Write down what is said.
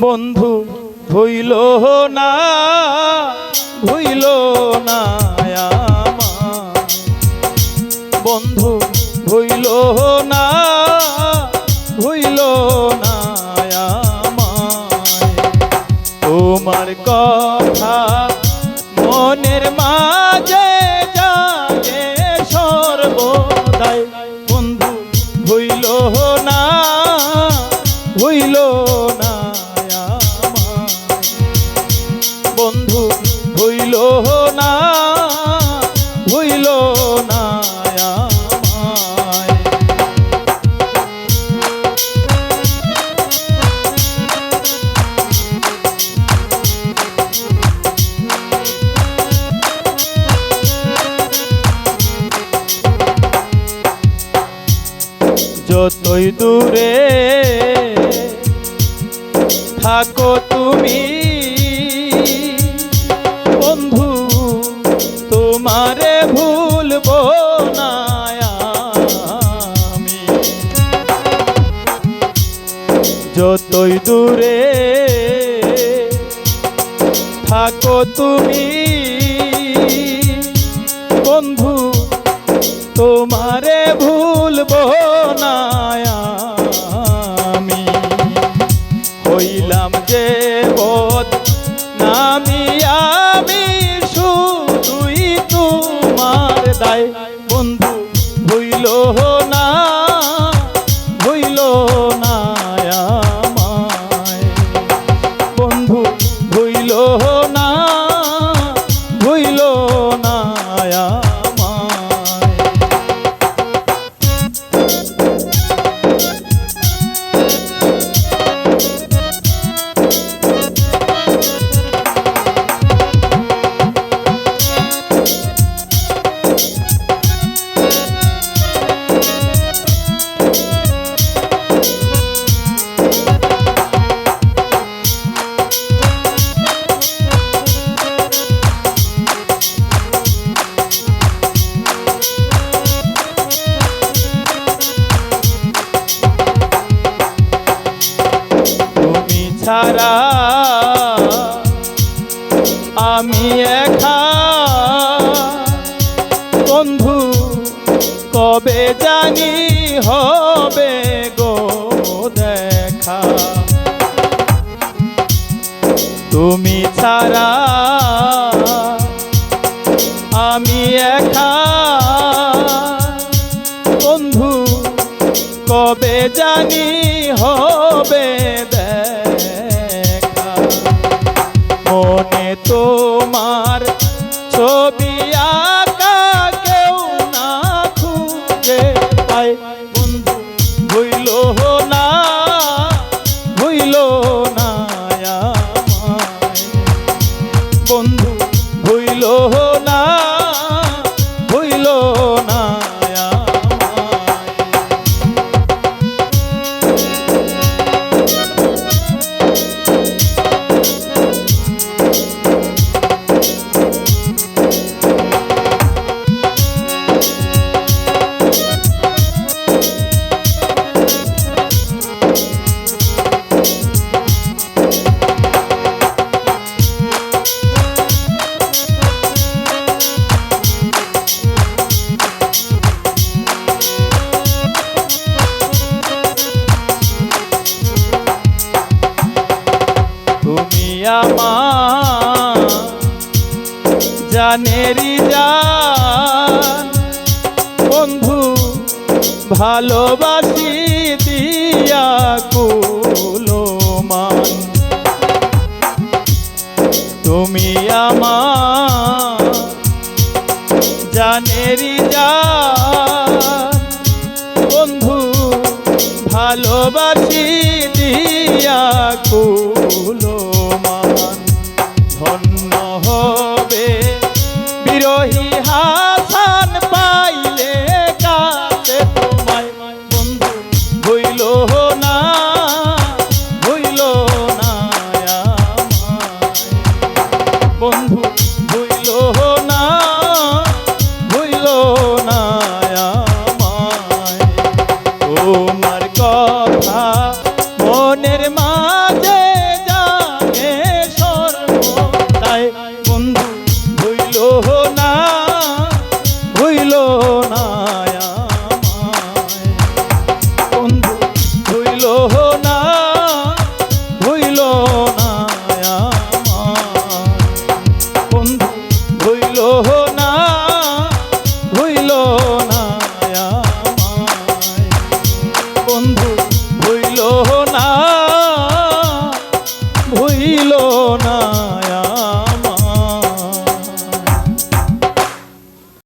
বন্ধু ভুইল না ভুইল না বন্ধু ভুইল না ভুইল না। তোমার কথা যতই দূরে থাকো তুমি। বন্ধু, তোমারে ভুলবো না আমি। যতই দূরে থাকো তুমি। বন্ধু, তোমারে ভুলবো না আমি হইলাম যে বোধ নামি আমি শুধুই তোমার দায়। ছাড়া আমি একা। বন্ধু, কবে জানি হবে গো দেখা। তুমি ছাড়া আমি একা। বন্ধু, কবে জানি পায় বন্ধু হইল না হইল না বন্ধু হইল না জানেরি জান। বন্ধু, ভালোবাসি দিয়া কুলো মান তুমি আমার জানেরি জান। বন্ধু, ভালোবাসি দিয়া কুলো